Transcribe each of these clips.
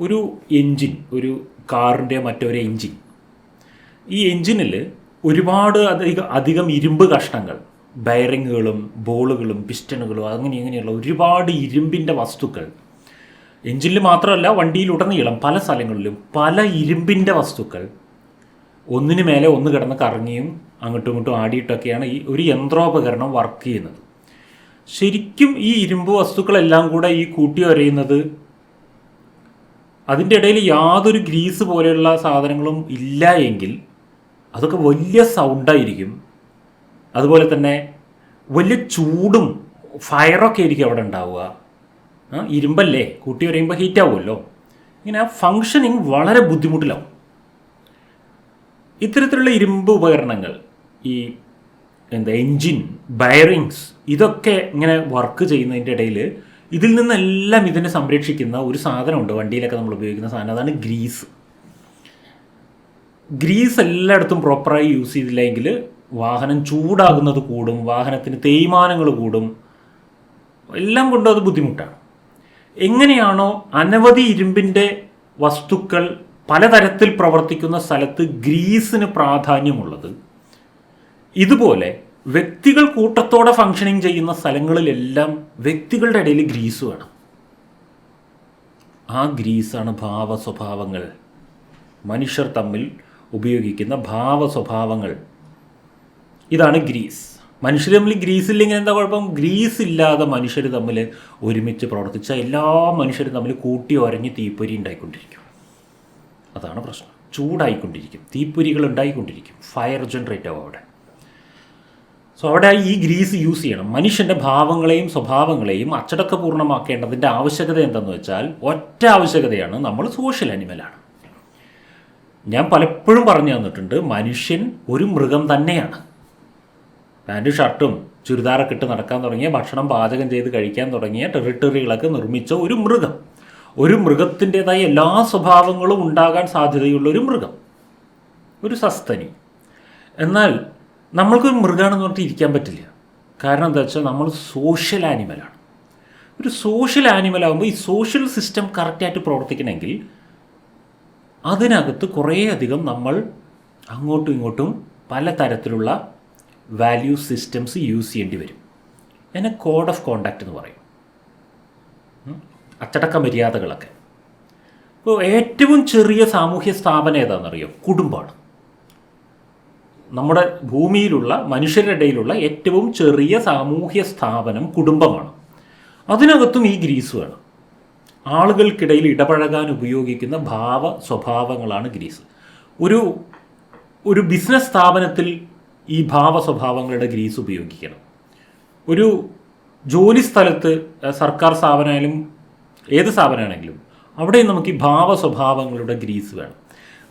ഒരു എൻജിൻ ഒരു കാറിന്റെ മറ്റൊരു എൻജിൻ. ഈ എൻജിനിൽ ഒരുപാട് അധികം അധികം ഇരുമ്പ് കഷ്ണങ്ങൾ ബയറിങ്ങുകളും ബോളുകളും പിസ്റ്റണുകളും അങ്ങനെ ഇങ്ങനെയുള്ള ഒരുപാട് ഇരുമ്പിന്റെ വസ്തുക്കൾ. എഞ്ചിനിൽ മാത്രമല്ല വണ്ടിയിലുടനീളം പല സ്ഥലങ്ങളിലും പല ഇരുമ്പിന്റെ വസ്തുക്കൾ. ഒന്നിന് മേലെ ഒന്ന് കിടന്ന് കറങ്ങിയും അങ്ങോട്ടും ഇങ്ങോട്ടും ആടിയിട്ടൊക്കെയാണ് ഈ ഒരു യന്ത്രോപകരണം വർക്ക് ചെയ്യുന്നത്. ശരിക്കും ഈ ഇരുമ്പ് വസ്തുക്കളെല്ലാം കൂടെ ഈ കൂട്ടി വരയുന്നത് അതിന്റെ ഇടയിൽ യാതൊരു ഗ്രീസ് പോലെയുള്ള സാധനങ്ങളും ഇല്ല എങ്കിൽ അതൊക്കെ വലിയ സൗണ്ടായിരിക്കും. അതുപോലെ തന്നെ വലിയ ചൂടും ഫയറൊക്കെ ആയിരിക്കും അവിടെ ഉണ്ടാവുക. ഇരുമ്പല്ലേ? കൂട്ടി വരയുമ്പോൾ ഹീറ്റ് ആവുമല്ലോ. ഇങ്ങനെ ആ ഫങ്ഷനിങ് വളരെ ബുദ്ധിമുട്ടിലാവും. ഇത്തരത്തിലുള്ള ഇരുമ്പ് ഉപകരണങ്ങൾ ഈ എന്താ എൻജിൻ ബയറിങ്സ് ഇതൊക്കെ ഇങ്ങനെ വർക്ക് ചെയ്യുന്നതിന്റെ ഇടയിൽ ഇതിൽ നിന്നെല്ലാം ഇതിനെ സംരക്ഷിക്കുന്ന ഒരു സാധനമുണ്ട് വണ്ടിയിലൊക്കെ നമ്മൾ ഉപയോഗിക്കുന്ന സാധനം. അതാണ് ഗ്രീസ്. ഗ്രീസ് എല്ലായിടത്തും പ്രോപ്പറായി യൂസ് ചെയ്തില്ലെങ്കിൽ വാഹനം ചൂടാകുന്നത് കൂടും വാഹനത്തിന് തേയ്മാനങ്ങൾ കൂടും. എല്ലാം കൊണ്ടും അത് ബുദ്ധിമുട്ടാണ്. എങ്ങനെയാണോ അനവധി ഇരുമ്പിന്റെ വസ്തുക്കൾ പലതരത്തിൽ പ്രവർത്തിക്കുന്ന സ്ഥലത്ത് ഗ്രീസിന് പ്രാധാന്യമുള്ളത്. ഇതുപോലെ വ്യക്തികൾ കൂട്ടത്തോടെ ഫങ്ഷനിങ് ചെയ്യുന്ന സ്ഥലങ്ങളിലെല്ലാം വ്യക്തികളുടെ ഇടയിൽ ഗ്രീസ് വേണം. ആ ഗ്രീസാണ് ഭാവ സ്വഭാവങ്ങൾ മനുഷ്യർ തമ്മിൽ ഉപയോഗിക്കുന്ന ഭാവ സ്വഭാവങ്ങൾ ഇതാണ് ഗ്രീസ്. മനുഷ്യർ തമ്മിൽ ഗ്രീസ് ഇല്ലെങ്കിൽ എന്താ കുഴപ്പം? ഗ്രീസ് ഇല്ലാതെ മനുഷ്യർ തമ്മിൽ ഒരുമിച്ച് പ്രവർത്തിച്ച എല്ലാ മനുഷ്യരും തമ്മിൽ കൂട്ടി ഒരഞ്ഞ് തീപ്പൊരി ഉണ്ടായിക്കൊണ്ടിരിക്കും. അതാണ് പ്രശ്നം. ചൂടായിക്കൊണ്ടിരിക്കും. തീപ്പൊരികൾ ഉണ്ടായിക്കൊണ്ടിരിക്കും. ഫയർ ജനറേറ്റ് ആവും അവിടെ. സോ അവിടെ ഈ ഗ്രീസ് യൂസ് ചെയ്യണം. മനുഷ്യന്റെ ഭാവങ്ങളെയും സ്വഭാവങ്ങളെയും അച്ചടക്കപൂർണമാക്കേണ്ടതിന്റെ ആവശ്യകത എന്തെന്ന് വെച്ചാൽ ഒറ്റ ആവശ്യകതയാണ് നമ്മൾ സോഷ്യൽ അനിമലാണ് ഞാൻ പലപ്പോഴും പറഞ്ഞു തന്നിട്ടുണ്ട് മനുഷ്യൻ ഒരു മൃഗം തന്നെയാണ്. പാന്റും ഷർട്ടും ചുരിദാറൊക്കെ ഇട്ട് നടക്കാൻ തുടങ്ങിയ ഭക്ഷണം പാചകം ചെയ്ത് കഴിക്കാൻ തുടങ്ങിയ ടെറിട്ടറികളൊക്കെ നിർമ്മിച്ച ഒരു മൃഗം. ഒരു മൃഗത്തിന്റെതായ എല്ലാ സ്വഭാവങ്ങളും ഉണ്ടാകാൻ സാധ്യതയുള്ള ഒരു മൃഗം. ഒരു സസ്തനി. എന്നാൽ നമ്മൾക്കൊരു മൃഗമാണെന്ന് പറഞ്ഞിട്ട് ഇരിക്കാൻ പറ്റില്ല. കാരണം എന്താ വെച്ചാൽ നമ്മൾ സോഷ്യൽ ആനിമലാണ് ഒരു സോഷ്യൽ ആനിമൽ ആകുമ്പോൾ ഈ സോഷ്യൽ സിസ്റ്റം കറക്റ്റായിട്ട് പ്രവർത്തിക്കണമെങ്കിൽ അതിനകത്ത് കുറേയധികം നമ്മൾ അങ്ങോട്ടും ഇങ്ങോട്ടും പല തരത്തിലുള്ള വാല്യൂ സിസ്റ്റംസ് യൂസ് ചെയ്യേണ്ടി വരും. അതിനെ കോഡ് ഓഫ് കോണ്ടാക്റ്റ് എന്ന് പറയും. അച്ചടക്ക മര്യാദകളൊക്കെ ഇപ്പോൾ ഏറ്റവും ചെറിയ സാമൂഹ്യ സ്ഥാപനം ഏതാണെന്നറിയോ? കുടുംബമാണ്. നമ്മുടെ ഭൂമിയിലുള്ള മനുഷ്യരുടെ ഇടയിലുള്ള ഏറ്റവും ചെറിയ സാമൂഹ്യ സ്ഥാപനം കുടുംബമാണ്. അതിനകത്തും ഈ ഗ്രീസ് വേണം. ആളുകൾക്കിടയിൽ ഇടപഴകാൻ ഉപയോഗിക്കുന്ന ഭാവ സ്വഭാവങ്ങളാണ് ഗ്രീസ്. ഒരു ഒരു ബിസിനസ് സ്ഥാപനത്തിൽ ഈ ഭാവ സ്വഭാവങ്ങളുടെ ഗ്രീസ് ഉപയോഗിക്കണം. ഒരു ജോലി സ്ഥലത്ത് സർക്കാർ സ്ഥാപനമായാലും ഏത് സ്ഥാപനമാണെങ്കിലും അവിടെയും നമുക്ക് ഈ ഭാവ സ്വഭാവങ്ങളുടെ ഗ്രീസ് വേണം.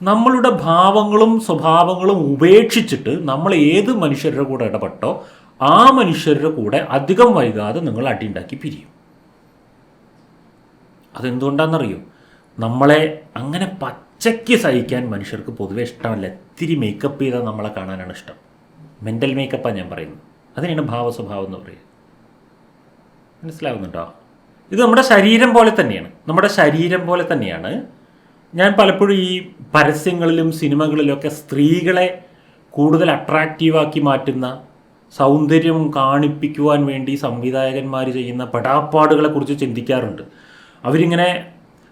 നമ്മളുടെ ഭാവങ്ങളും സ്വഭാവങ്ങളും ഉപേക്ഷിച്ചിട്ട് നമ്മൾ ഏത് മനുഷ്യരുടെ കൂടെ ഇടപെട്ടോ ആ മനുഷ്യരുടെ കൂടെ അധികം വൈകാതെ നിങ്ങൾ അടിയുണ്ടാക്കി പിരിയും. അതെന്തുകൊണ്ടാണെന്നറിയോ? നമ്മളെ അങ്ങനെ പച്ചയ്ക്ക് സഹിക്കാൻ മനുഷ്യർക്ക് പൊതുവെ ഇഷ്ടമല്ല. ഇത്തിരി മേക്കപ്പ് ചെയ്താൽ നമ്മളെ കാണാനാണ് ഇഷ്ടം. മെന്റൽ മേക്കപ്പാണ് ഞാൻ പറയുന്നത് അതിനാണ് ഭാവസ്വഭാവം എന്ന് പറയുക. മനസ്സിലാവുന്നുണ്ടോ? ഇത് നമ്മുടെ ശരീരം പോലെ തന്നെയാണ്. നമ്മുടെ ശരീരം പോലെ തന്നെയാണ് ഞാൻ പലപ്പോഴും ഈ പരസ്യങ്ങളിലും സിനിമകളിലൊക്കെ സ്ത്രീകളെ കൂടുതൽ അട്രാക്റ്റീവാക്കി മാറ്റുന്ന സൗന്ദര്യം കാണിപ്പിക്കുവാൻ വേണ്ടി സംവിധായകന്മാർ ചെയ്യുന്ന പടാപ്പാടുകളെ കുറിച്ച് ചിന്തിക്കാറുണ്ട്. അവരിങ്ങനെ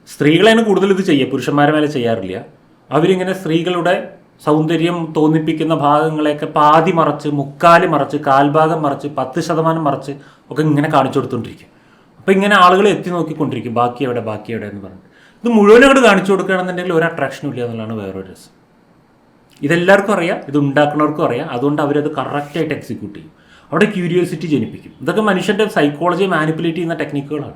സ്ത്രീകളെയാണ് കൂടുതൽ ഇത് ചെയ്യുക പുരുഷന്മാരെ മേലെ ചെയ്യാറില്ല. അവരിങ്ങനെ സ്ത്രീകളുടെ സൗന്ദര്യം തോന്നിപ്പിക്കുന്ന ഭാഗങ്ങളെയൊക്കെ പാതി മറച്ച് മുക്കാൽ മറച്ച് കാൽഭാഗം മറച്ച് പത്ത് ശതമാനം മറച്ച് ഒക്കെ ഇങ്ങനെ കാണിച്ചു കൊടുത്തുകൊണ്ടിരിക്കും അപ്പോൾ ഇങ്ങനെ ആളുകൾ എത്തി നോക്കിക്കൊണ്ടിരിക്കും ബാക്കി എവിടെ ബാക്കി എവിടെ എന്ന് പറഞ്ഞിട്ട്. ഇത് മുഴുവൻ അങ്ങോട്ട് കാണിച്ചു കൊടുക്കുകയാണെന്നുണ്ടെങ്കിൽ ഒരു അട്രാക്ഷനും ഇല്ല എന്നുള്ളതാണ് വേറൊരു രസം. ഇതെല്ലാവർക്കും അറിയാം ഇത് ഉണ്ടാക്കുന്നവർക്കും അറിയാം. അതുകൊണ്ട് അവരത് കറക്റ്റായിട്ട് എക്സിക്യൂട്ട് ചെയ്യും. അവിടെ ക്യൂരിയോസിറ്റി ജനിപ്പിക്കും. ഇതൊക്കെ മനുഷ്യന്റെ സൈക്കോളജി മാനിപ്പുലേറ്റ് ചെയ്യുന്ന ടെക്നിക്കുകളാണ്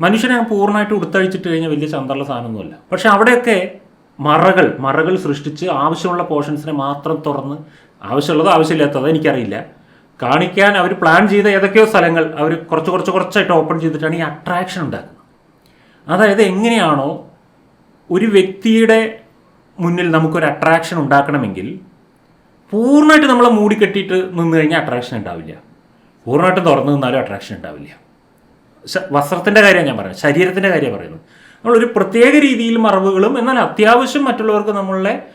മനുഷ്യനെ പൂർണമായിട്ട് ഉടുത്തഴിച്ചിട്ട് കഴിഞ്ഞാൽ വലിയ ചന്തമുള്ള സാധനമൊന്നുമല്ല. പക്ഷെ അവിടെയൊക്കെ മറകൾ മറകൾ സൃഷ്ടിച്ച് ആവശ്യമുള്ള പോർഷൻസിനെ മാത്രം തുറന്ന് ആവശ്യമുള്ളത് ആവശ്യമില്ലാത്തത് എനിക്കറിയില്ല. കാണിക്കാൻ അവർ പ്ലാൻ ചെയ്ത ഏതൊക്കെയോ സ്ഥലങ്ങൾ അവർ കുറച്ച് കുറച്ച് കുറച്ചായിട്ട് ഓപ്പൺ ചെയ്തിട്ടാണ് ഈ അട്രാക്ഷൻ ഉണ്ടാക്കുന്നത്. അതായത് എങ്ങനെയാണോ ഒരു വ്യക്തിയുടെ മുന്നിൽ നമുക്കൊരു അട്രാക്ഷൻ ഉണ്ടാക്കണമെങ്കിൽ പൂർണമായിട്ട് നമ്മളെ മൂടിക്കെട്ടിയിട്ട് നിന്ന് കഴിഞ്ഞാൽ അട്രാക്ഷൻ ഉണ്ടാവില്ല. പൂർണമായിട്ടും തുറന്നു നിന്നാലും അട്രാക്ഷൻ ഉണ്ടാവില്ല. വസ്ത്രത്തിന്റെ കാര്യമാണ് ഞാൻ പറയുന്നത്. ശരീരത്തിന്റെ കാര്യമാണ് പറയുന്നത്. നമ്മളൊരു പ്രത്യേക രീതിയിൽ മറവുകളും എന്നാൽ അത്യാവശ്യം മറ്റുള്ളവർക്ക് നമ്മളെ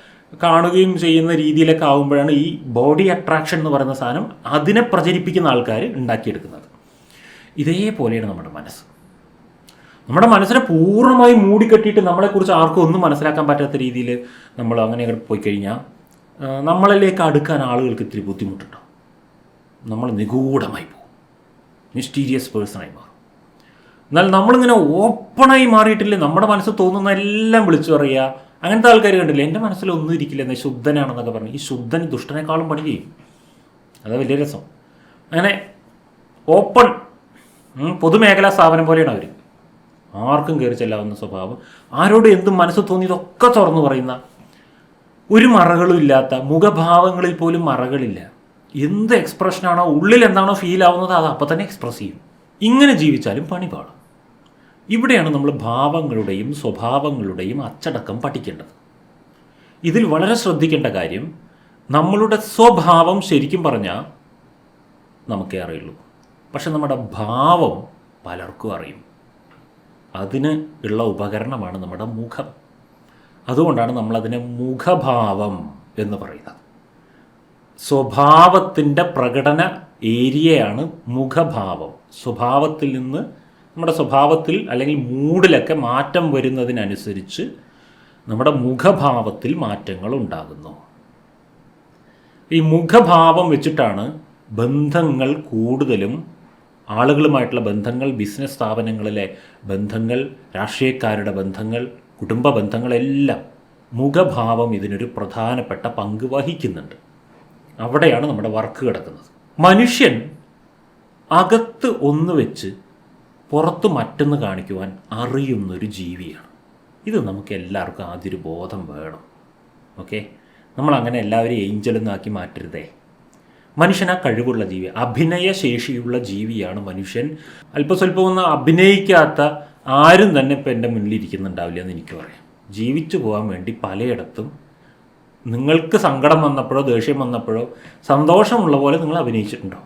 കാണുകയും ചെയ്യുന്ന രീതിയിലൊക്കെ ആകുമ്പോഴാണ് ഈ ബോഡി അട്രാക്ഷൻ എന്ന് പറയുന്ന സാധനം അതിനെ പ്രചരിപ്പിക്കുന്ന ആൾക്കാർ ഉണ്ടാക്കിയെടുക്കുന്നത്. ഇതേപോലെയാണ് നമ്മുടെ മനസ്സ്. നമ്മുടെ മനസ്സിനെ പൂർണമായി മൂടിക്കെട്ടിയിട്ട് നമ്മളെക്കുറിച്ച് ആർക്കും ഒന്നും മനസ്സിലാക്കാൻ പറ്റാത്ത രീതിയിൽ നമ്മൾ അങ്ങനെ പോയി കഴിഞ്ഞാൽ നമ്മളിലേക്ക് അടുക്കാൻ ആളുകൾക്ക് ഇത്തിരി ബുദ്ധിമുട്ടുണ്ടാവും. നമ്മൾ നിഗൂഢമായി പോകും. മിസ്റ്റീരിയസ് പേഴ്സണായി മാറും. എന്നാൽ നമ്മളിങ്ങനെ ഓപ്പണായി മാറിയിട്ടില്ലേ നമ്മുടെ മനസ്സിൽ തോന്നുന്ന എല്ലാം വിളിച്ചു പറയുക അങ്ങനത്തെ ആൾക്കാർ കണ്ടില്ലേ എന്റെ മനസ്സിലൊന്നും ഇരിക്കില്ല എന്നെ ശുദ്ധനാണെന്നൊക്കെ പറഞ്ഞു. ഈ ശുദ്ധൻ ദുഷ്ടനേക്കാളും പണി ചെയ്യും. അതാ വലിയ രസം. അങ്ങനെ ഓപ്പൺ പൊതുമേഖലാ സ്ഥാപനം പോലെയാണ് അവർ ആർക്കും കയറി ചെല്ലാവുന്ന സ്വഭാവം. ആരോട് എന്തും മനസ്സ് തോന്നിയതൊക്കെ തുറന്നു പറയുന്ന ഒരു മറകളും ഇല്ലാത്ത മുഖഭാവങ്ങളിൽ പോലും മറകളില്ല. എന്ത് എക്സ്പ്രഷനാണോ ഉള്ളിൽ എന്താണോ ഫീൽ ആവുന്നത് അത് അപ്പം തന്നെ എക്സ്പ്രസ് ചെയ്യും. ഇങ്ങനെ ജീവിച്ചാലും പണി പാടും ഇവിടെയാണ് നമ്മൾ ഭാവങ്ങളുടെയും സ്വഭാവങ്ങളുടെയും അച്ചടക്കം പഠിക്കേണ്ടത്. ഇതിൽ വളരെ ശ്രദ്ധിക്കേണ്ട കാര്യം നമ്മളുടെ സ്വഭാവം ശരിക്കും പറഞ്ഞാൽ നമുക്കേ അറിയുള്ളൂ. പക്ഷെ നമ്മുടെ ഭാവം പലർക്കും അറിയും. അതിന് ഉള്ള ഉപകരണമാണ് നമ്മുടെ മുഖം. അതുകൊണ്ടാണ് നമ്മളതിനെ മുഖഭാവം എന്ന് പറയുന്നത്. സ്വഭാവത്തിന്റെ പ്രകടന ഏരിയയാണ് മുഖഭാവം. സ്വഭാവത്തിൽ നിന്ന് നമ്മുടെ സ്വഭാവത്തിൽ അല്ലെങ്കിൽ മൂഡിലൊക്കെ മാറ്റം വരുന്നതിനനുസരിച്ച് നമ്മുടെ മുഖഭാവത്തിൽ മാറ്റങ്ങൾ ഉണ്ടാകുന്നു. ഈ മുഖഭാവം വെച്ചിട്ടാണ് ബന്ധങ്ങൾ കൂടുതലും ആളുകളുമായിട്ടുള്ള ബന്ധങ്ങൾ ബിസിനസ് സ്ഥാപനങ്ങളിലെ ബന്ധങ്ങൾ രാഷ്ട്രീയക്കാരുടെ ബന്ധങ്ങൾ കുടുംബ ബന്ധങ്ങളെല്ലാം മുഖഭാവം ഇതിനൊരു പ്രധാനപ്പെട്ട പങ്ക് വഹിക്കുന്നുണ്ട്. അവിടെയാണ് നമ്മുടെ വർക്ക് കിടക്കുന്നത്. മനുഷ്യൻ അകത്ത് ഒന്ന് വെച്ച് പുറത്ത് മറ്റൊന്ന് കാണിക്കുവാൻ അറിയുന്നൊരു ജീവിയാണ്. ഇത് നമുക്ക് എല്ലാവർക്കും ആദ്യൊരു ബോധം വേണം. ഓക്കെ നമ്മളങ്ങനെ എല്ലാവരെയും ഏഞ്ചലെന്നാക്കി മാറ്റരുതേ. മനുഷ്യൻ ആ കഴിവുള്ള ജീവി അഭിനയ ശേഷിയുള്ള ജീവിയാണ് മനുഷ്യൻ. അല്പസ്വല്പമൊന്നും അഭിനയിക്കാത്ത ആരും തന്നെ ഇപ്പം എന്റെ മുന്നിൽ ഇരിക്കുന്നുണ്ടാവില്ല എന്ന് എനിക്ക് പറയാം. ജീവിച്ചു പോകാൻ വേണ്ടി പലയിടത്തും നിങ്ങൾക്ക് സങ്കടം വന്നപ്പോഴോ ദേഷ്യം വന്നപ്പോഴോ സന്തോഷമുള്ള പോലെ നിങ്ങൾ അഭിനയിച്ചിട്ടുണ്ടോ?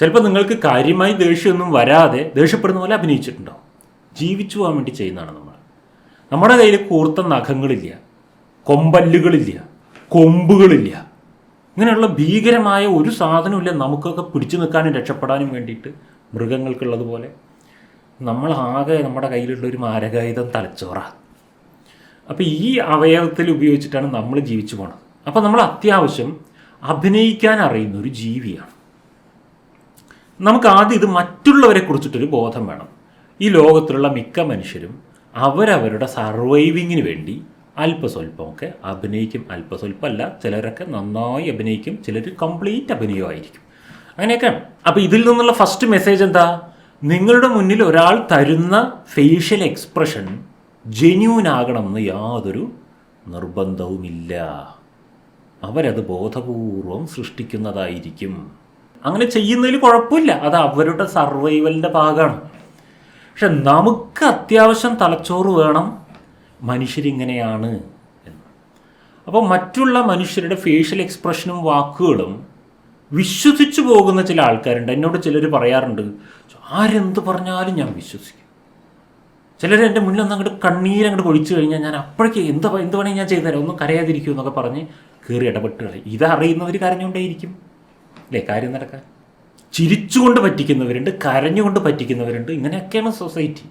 ചിലപ്പോൾ നിങ്ങൾക്ക് കാര്യമായി ദേഷ്യമൊന്നും വരാതെ ദേഷ്യപ്പെടുന്ന പോലെ അഭിനയിച്ചിട്ടുണ്ടോ? ജീവിച്ചു പോകാൻ വേണ്ടി ചെയ്യുന്നതാണ് നമ്മൾ. നമ്മുടെ കയ്യിൽ കൂർത്ത നഖങ്ങളില്ല കൊമ്പല്ലുകളില്ല കൊമ്പുകളില്ല. ഇങ്ങനെയുള്ള ഭീകരമായ ഒരു സാധനമില്ല നമുക്കൊക്കെ പിടിച്ചു നിൽക്കാനും രക്ഷപ്പെടാനും വേണ്ടിയിട്ട് മൃഗങ്ങൾക്കുള്ളതുപോലെ. നമ്മൾ ആകെ നമ്മുടെ കയ്യിലുള്ള ഒരു മാരകായുധം തലച്ചോറ. അപ്പോൾ ഈ അവയവത്തിൽ ഉപയോഗിച്ചിട്ടാണ് നമ്മൾ ജീവിച്ചു പോണത്. അപ്പോൾ നമ്മൾ അത്യാവശ്യം അഭിനയിക്കാൻ അറിയുന്ന ഒരു ജീവിയാണ്. നമുക്ക് ആദ്യം ഇത് മറ്റുള്ളവരെ കുറിച്ചിട്ടൊരു ബോധം വേണം. ഈ ലോകത്തിലുള്ള മിക്ക മനുഷ്യരും അവരവരുടെ സർവൈവിങ്ങിന് വേണ്ടി അല്പസ്വല്പമൊക്കെ അഭിനയിക്കും അല്പസ്വല്പമല്ല ചിലരൊക്കെ നന്നായി അഭിനയിക്കും ചിലർ കംപ്ലീറ്റ് അഭിനയമായിരിക്കും അങ്ങനെയൊക്കെയാണ് അപ്പോൾ ഇതിൽ നിന്നുള്ള ഫസ്റ്റ് മെസ്സേജ് എന്താ? നിങ്ങളുടെ മുന്നിൽ ഒരാൾ തരുന്ന ഫേഷ്യൽ എക്സ്പ്രഷൻ ജെന്യൂൻ എന്ന് യാതൊരു നിർബന്ധവുമില്ല. അവരത് ബോധപൂർവം സൃഷ്ടിക്കുന്നതായിരിക്കും. അങ്ങനെ ചെയ്യുന്നതിൽ കുഴപ്പമില്ല. അത് അവരുടെ സർവൈവലിന്റെ ഭാഗമാണ്. പക്ഷെ നമുക്ക് അത്യാവശ്യം തലച്ചോറ് വേണം. മനുഷ്യരിങ്ങനെയാണ് എന്ന്. അപ്പോൾ മറ്റുള്ള മനുഷ്യരുടെ ഫേഷ്യൽ എക്സ്പ്രഷനും വാക്കുകളും വിശ്വസിച്ചു പോകുന്ന ചില ആൾക്കാരുണ്ട്. എന്നോട് ചിലർ പറയാറുണ്ട് ആരെന്ത് പറഞ്ഞാലും ഞാൻ വിശ്വസിക്കും. ചിലർ എന്റെ മുന്നിൽ ഒന്ന് അങ്ങോട്ട് കണ്ണീരങ്ങോട്ട് ഒഴിച്ചു കഴിഞ്ഞാൽ ഞാൻ അപ്പോഴേക്ക് എന്ത് എന്ത് വേണമെങ്കിൽ ഞാൻ ചെയ്തുതരാം ഒന്നും കരയാതിരിക്കും എന്നൊക്കെ പറഞ്ഞ് കയറി ഇടപെട്ട് കളയും. ഇതറിയുന്നവർ കരഞ്ഞുകൊണ്ടേയിരിക്കും. അല്ലേ? കാര്യം നടക്കാൻ. ചിരിച്ചുകൊണ്ട് പറ്റിക്കുന്നവരുണ്ട് കരഞ്ഞുകൊണ്ട് പറ്റിക്കുന്നവരുണ്ട്. ഇങ്ങനെയൊക്കെയാണ് സൊസൈറ്റി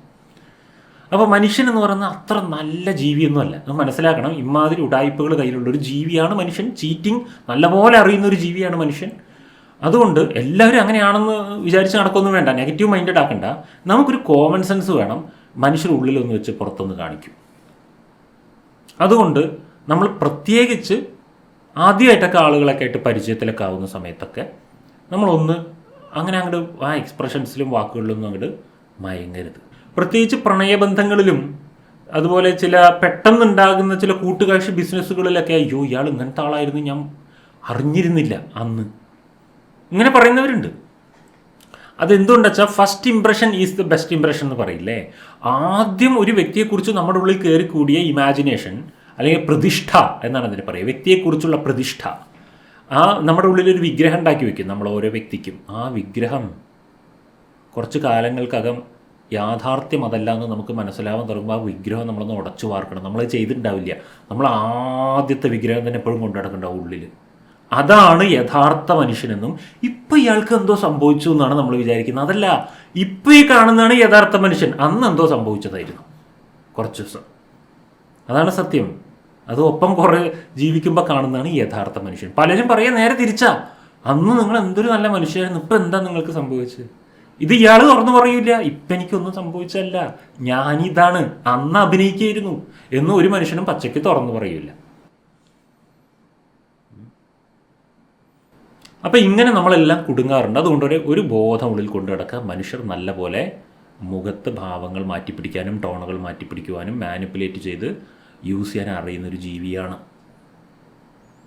അപ്പോൾ മനുഷ്യൻ എന്ന് പറയുന്നത് അത്ര നല്ല ജീവിയൊന്നുമല്ല. അത് മനസ്സിലാക്കണം. ഇമാതിരി ഉടായ്പകൾ കയ്യിലുള്ള ഒരു ജീവിയാണ് മനുഷ്യൻ. ചീറ്റിംഗ് നല്ലപോലെ അറിയുന്ന ഒരു ജീവിയാണ് മനുഷ്യൻ. അതുകൊണ്ട് എല്ലാവരും അങ്ങനെയാണെന്ന് വിചാരിച്ച് നടക്കൊന്നും വേണ്ട. നെഗറ്റീവ് മൈൻഡഡ് ആക്കണ്ട. നമുക്കൊരു കോമൺ സെൻസ് വേണം. മനുഷ്യർ ഉള്ളിലൊന്ന് വെച്ച് പുറത്തൊന്ന് കാണിക്കും. അതുകൊണ്ട് നമ്മൾ പ്രത്യേകിച്ച് ആദ്യമായിട്ടൊക്കെ ആളുകളൊക്കെ ആയിട്ട് പരിചയത്തിലൊക്കെ ആവുന്ന സമയത്തൊക്കെ നമ്മളൊന്ന് അങ്ങനെ അങ്ങോട്ട് ആ എക്സ്പ്രഷൻസിലും വാക്കുകളിലൊന്നും അങ്ങോട്ട് മയങ്ങരുത്. പ്രത്യേകിച്ച് പ്രണയബന്ധങ്ങളിലും അതുപോലെ ചില പെട്ടെന്നുണ്ടാകുന്ന ചില കൂട്ടുകാഴ്ച ബിസിനസ്സുകളിലൊക്കെ അയ്യോ ഇയാൾ ഇങ്ങനത്തെ ആളായിരുന്നു ഞാൻ അറിഞ്ഞിരുന്നില്ല അന്ന്. ഇങ്ങനെ പറയുന്നവരുണ്ട്. അതെന്തുകൊണ്ടെന്ന് first impression is the best impression എന്ന് പറയില്ലേ? ആദ്യം ഒരു വ്യക്തിയെക്കുറിച്ച് നമ്മുടെ ഉള്ളിൽ കയറി കൂടിയ ഇമാജിനേഷൻ അല്ലെങ്കിൽ പ്രതിഷ്ഠ എന്നാണ് അതിന് പറയുക. വ്യക്തിയെക്കുറിച്ചുള്ള പ്രതിഷ്ഠ. ആ നമ്മുടെ ഉള്ളിൽ ഒരു വിഗ്രഹം ഉണ്ടാക്കി വെക്കും നമ്മൾ ഓരോ വ്യക്തിക്കും. ആ വിഗ്രഹം കുറച്ച് കാലങ്ങൾക്കകം യാഥാർത്ഥ്യം അതല്ല എന്ന് നമുക്ക് മനസ്സിലാവാൻ തുടങ്ങുമ്പോൾ ആ വിഗ്രഹം നമ്മളൊന്ന് ഉടച്ചു വാർക്കണം. നമ്മൾ ചെയ്തിട്ടുണ്ടാവില്ല. നമ്മൾ ആദ്യത്തെ വിഗ്രഹം തന്നെ എപ്പോഴും കൊണ്ടു നടക്കണ്ടാവും ഉള്ളിൽ അതാണ് യഥാർത്ഥ മനുഷ്യനെന്നും ഇപ്പം ഇയാൾക്ക് എന്തോ സംഭവിച്ചു എന്നാണ് നമ്മൾ വിചാരിക്കുന്നത്. അതല്ല ഇപ്പം ഈ കാണുന്നതാണ് യഥാർത്ഥ മനുഷ്യൻ. അന്ന് എന്തോ സംഭവിച്ചതായിരുന്നു. കുറച്ച് ദിവസം. അതാണ് സത്യം. അത് ഒപ്പം കുറേ ജീവിക്കുമ്പോൾ കാണുന്നതാണ് യഥാർത്ഥ മനുഷ്യൻ. പലരും പറയാൻ നേരെ തിരിച്ചാ. അന്ന് നിങ്ങൾ എന്തൊരു നല്ല മനുഷ്യരായിരുന്നു. ഇപ്പം എന്താ നിങ്ങൾക്ക് സംഭവിച്ചത്? ഇത് ഇയാൾ തുറന്നു പറയൂല. ഇപ്പം എനിക്കൊന്നും സംഭവിച്ചല്ല ഞാനിതാണ്. അന്ന് അഭിനയിക്കായിരുന്നു. എന്ന് ഒരു മനുഷ്യനും പച്ചയ്ക്ക് തുറന്നു പറയൂല. അപ്പം ഇങ്ങനെ നമ്മളെല്ലാം കുടുങ്ങാറുണ്ട്. അതുകൊണ്ട് ഒരു ഒരു ബോധം ഉള്ളിൽ കൊണ്ടു കിടക്കുക മനുഷ്യർ നല്ല പോലെ മുഖത്ത് ഭാവങ്ങൾ മാറ്റിപ്പിടിക്കാനും ടോണുകൾ മാറ്റിപ്പിടിക്കുവാനും മാനിപ്പുലേറ്റ് ചെയ്ത് യൂസ് ചെയ്യാൻ അറിയുന്ന ഒരു ജീവിയാണ്.